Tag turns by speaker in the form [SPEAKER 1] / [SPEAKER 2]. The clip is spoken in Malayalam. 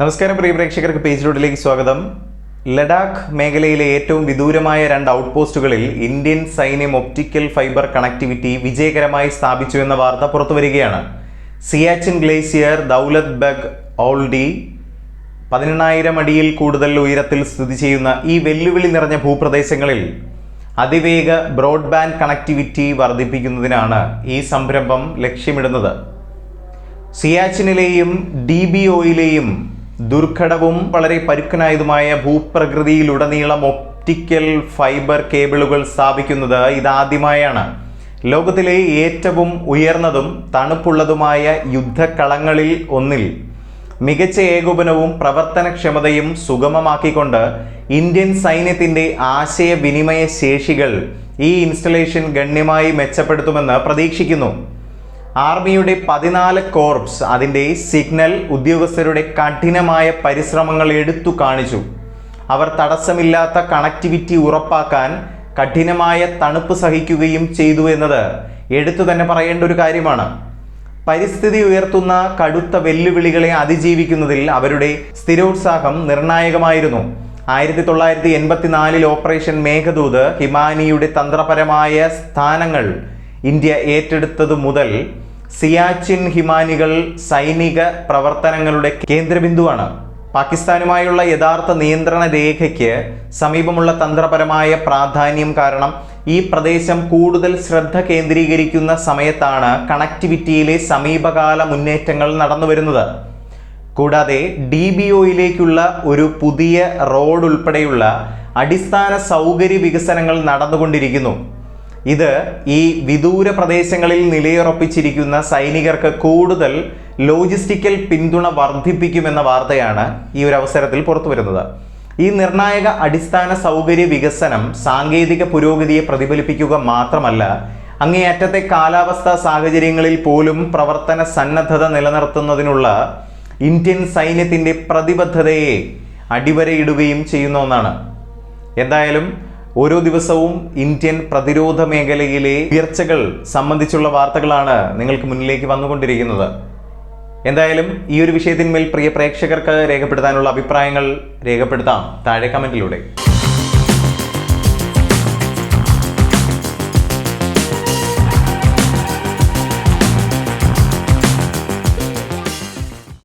[SPEAKER 1] നമസ്കാരം പ്രിയ പ്രേക്ഷകർക്ക് പേജ് റോഡിലേക്ക് സ്വാഗതം. ലഡാക്ക് മേഖലയിലെ ഏറ്റവും വിദൂരമായ രണ്ട് ഔട്ട് പോസ്റ്റുകളിൽ ഇന്ത്യൻ സൈന്യം ഒപ്റ്റിക്കൽ ഫൈബർ കണക്ടിവിറ്റി വിജയകരമായി സ്ഥാപിച്ചു എന്ന വാർത്ത പുറത്തു വരികയാണ് സിയാച്ചിൻ ഗ്ലേസിയർ ദൗലത് ബഗ് ഓൾഡി പതിനെണ്ണായിരം അടിയിൽ കൂടുതൽ ഉയരത്തിൽ സ്ഥിതി ചെയ്യുന്ന ഈ വെല്ലുവിളി നിറഞ്ഞ ഭൂപ്രദേശങ്ങളിൽ അതിവേഗ ബ്രോഡ്ബാൻഡ് കണക്ടിവിറ്റി വർദ്ധിപ്പിക്കുന്നതിനാണ് ഈ സംരംഭം ലക്ഷ്യമിടുന്നത്. സിയാച്ചിനിലെയും ഡി ബി ഒയിലെയും ദുർഘടവും വളരെ പരുക്കനായതുമായ ഭൂപ്രകൃതിയിലുടനീളം ഒപ്റ്റിക്കൽ ഫൈബർ കേബിളുകൾ സ്ഥാപിക്കുന്നത് ഇതാദ്യമായാണ്. ലോകത്തിലെ ഏറ്റവും ഉയർന്നതും തണുപ്പുള്ളതുമായ യുദ്ധക്കളങ്ങളിൽ ഒന്നിൽ. മികച്ച ഏകോപനവും പ്രവർത്തനക്ഷമതയും സുഗമമാക്കിക്കൊണ്ട് ഇന്ത്യൻ സൈന്യത്തിന്റെ ആശയവിനിമയ ശേഷികൾ ഈ ഇൻസ്റ്റലേഷൻ ഗണ്യമായി മെച്ചപ്പെടുത്തുമെന്ന് പ്രതീക്ഷിക്കുന്നു. ആർമിയുടെ പതിനാല് കോർപ്സ് അതിന്റെ സിഗ്നൽ ഉദ്യോഗസ്ഥരുടെ കഠിനമായ പരിശ്രമങ്ങൾ എടുത്തു കാണിച്ചു. അവർ തടസ്സമില്ലാത്ത കണക്ടിവിറ്റി ഉറപ്പാക്കാൻ കഠിനമായ തണുപ്പ് സഹിക്കുകയും ചെയ്തു എന്നത് എടുത്തു തന്നെ പറയേണ്ട ഒരു കാര്യമാണ്. പരിസ്ഥിതി ഉയർത്തുന്ന കടുത്ത വെല്ലുവിളികളെ അതിജീവിക്കുന്നതിൽ അവരുടെ സ്ഥിരോത്സാഹം നിർണായകമായിരുന്നു. ആയിരത്തി തൊള്ളായിരത്തി എൺപത്തിനാലിൽ ഓപ്പറേഷൻ മേഘദൂത് ഹിമാനിയുടെ തന്ത്രപരമായ സ്ഥാനങ്ങൾ ഇന്ത്യ ഏറ്റെടുത്തതു മുതൽ സിയാച്ചിൻ ഹിമാനികൾ സൈനിക പ്രവർത്തനങ്ങളുടെ കേന്ദ്രബിന്ദുവാണ്. പാകിസ്ഥാനുമായുള്ള യഥാർത്ഥ നിയന്ത്രണ രേഖയ്ക്ക് സമീപമുള്ള തന്ത്രപരമായ പ്രാധാന്യം കാരണം ഈ പ്രദേശം കൂടുതൽ ശ്രദ്ധ കേന്ദ്രീകരിക്കുന്ന സമയത്താണ് കണക്ടിവിറ്റിയിലെ സമീപകാല മുന്നേറ്റങ്ങൾ നടന്നുവരുന്നത്. കൂടാതെ ഡി ബി ഒയിലേക്കുള്ള ഒരു പുതിയ റോഡ് ഉൾപ്പെടെയുള്ള അടിസ്ഥാന സൗകര്യ വികസനങ്ങൾ നടന്നുകൊണ്ടിരിക്കുന്നു. ഇത് ഈ വിദൂര പ്രദേശങ്ങളിൽ നിലയുറപ്പിച്ചിരിക്കുന്ന സൈനികർക്ക് കൂടുതൽ ലോജിസ്റ്റിക്കൽ പിന്തുണ വർദ്ധിപ്പിക്കുമെന്ന വാർത്തയാണ് ഈ ഒരു അവസരത്തിൽ പുറത്തു വരുന്നത്. ഈ നിർണായക അടിസ്ഥാന സൗകര്യ വികസനം സാങ്കേതിക പുരോഗതിയെ പ്രതിഫലിപ്പിക്കുക മാത്രമല്ല അങ്ങേയറ്റത്തെ കാലാവസ്ഥാ സാഹചര്യങ്ങളിൽ പോലും പ്രവർത്തന സന്നദ്ധത നിലനിർത്തുന്നതിനുള്ള ഇന്ത്യൻ സൈന്യത്തിന്റെ പ്രതിബദ്ധതയെ അടിവരയിടുകയും ചെയ്യുന്ന ഒന്നാണ്. എന്തായാലും ഓരോ ദിവസവും ഇന്ത്യൻ പ്രതിരോധ മേഖലയിലെ ഉയർച്ചകൾ സംബന്ധിച്ചുള്ള വാർത്തകളാണ് നിങ്ങൾക്ക് മുന്നിലേക്ക് വന്നുകൊണ്ടിരിക്കുന്നത്. എന്തായാലും ഈ ഒരു വിഷയത്തിന്മേൽ പ്രിയ പ്രേക്ഷകർക്ക് രേഖപ്പെടുത്താനുള്ള അഭിപ്രായങ്ങൾ രേഖപ്പെടുത്താം. താഴെ കമന്റിലൂടെ